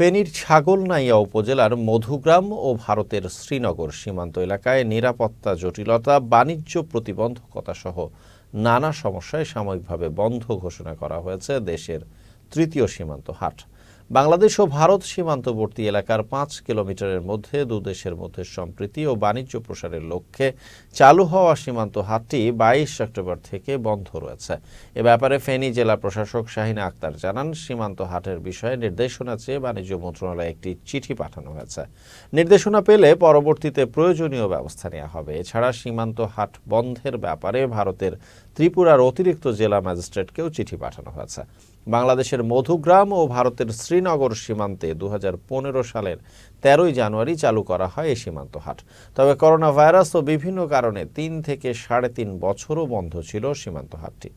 ফেনীর ছাগলনাইয়া উপজেলার মধুগ্রাম ও ভারতের শ্রীনগর সীমান্ত এলাকায় নিরাপত্তা জটিলতা, বাণিজ্য প্রতিবন্ধকতা সহ নানা সমস্যায় সাময়িকভাবে বন্ধ ঘোষণা করা হয়েছে দেশের তৃতীয় সীমান্ত হাট। বাংলাদেশ ও ভারত সীমান্তবর্তী এলাকার পাঁচ কিলোমিটারের মধ্যে দুদেশের মধ্যে সম্প্রীতি ও বাণিজ্য প্রসারের লক্ষ্যে চালু হওয়া সীমান্ত হাটটি বাইশ অক্টোবর থেকে বন্ধ রয়েছে। এ ব্যাপারে ফেনী জেলা প্রশাসক শাহিনা আক্তার জানান, সীমান্ত হাটের বিষয়ে নির্দেশনা চেয়ে বাণিজ্য মন্ত্রণালয়ে একটি চিঠি পাঠানো হয়েছে। নির্দেশনা পেলে পরবর্তীতে প্রয়োজনীয় ব্যবস্থা নেওয়া হবে। এছাড়া সীমান্ত হাট বন্ধের ব্যাপারে ভারতের ত্রিপুরার অতিরিক্ত জেলা ম্যাজিস্ট্রেটকেও চিঠি পাঠানো হয়েছে। বাংলাদেশের মধুগ্রাম ও ভারতের শ্রীনগর সীমান্তে দু হাজার পনেরো সালের তেরোই জানুয়ারি চালু করা হয় এই সীমান্ত হাট। তবে করোনা ভাইরাস ও বিভিন্ন কারণে তিন থেকে সাড়ে তিন বছরও বন্ধ ছিল সীমান্ত হাটটি।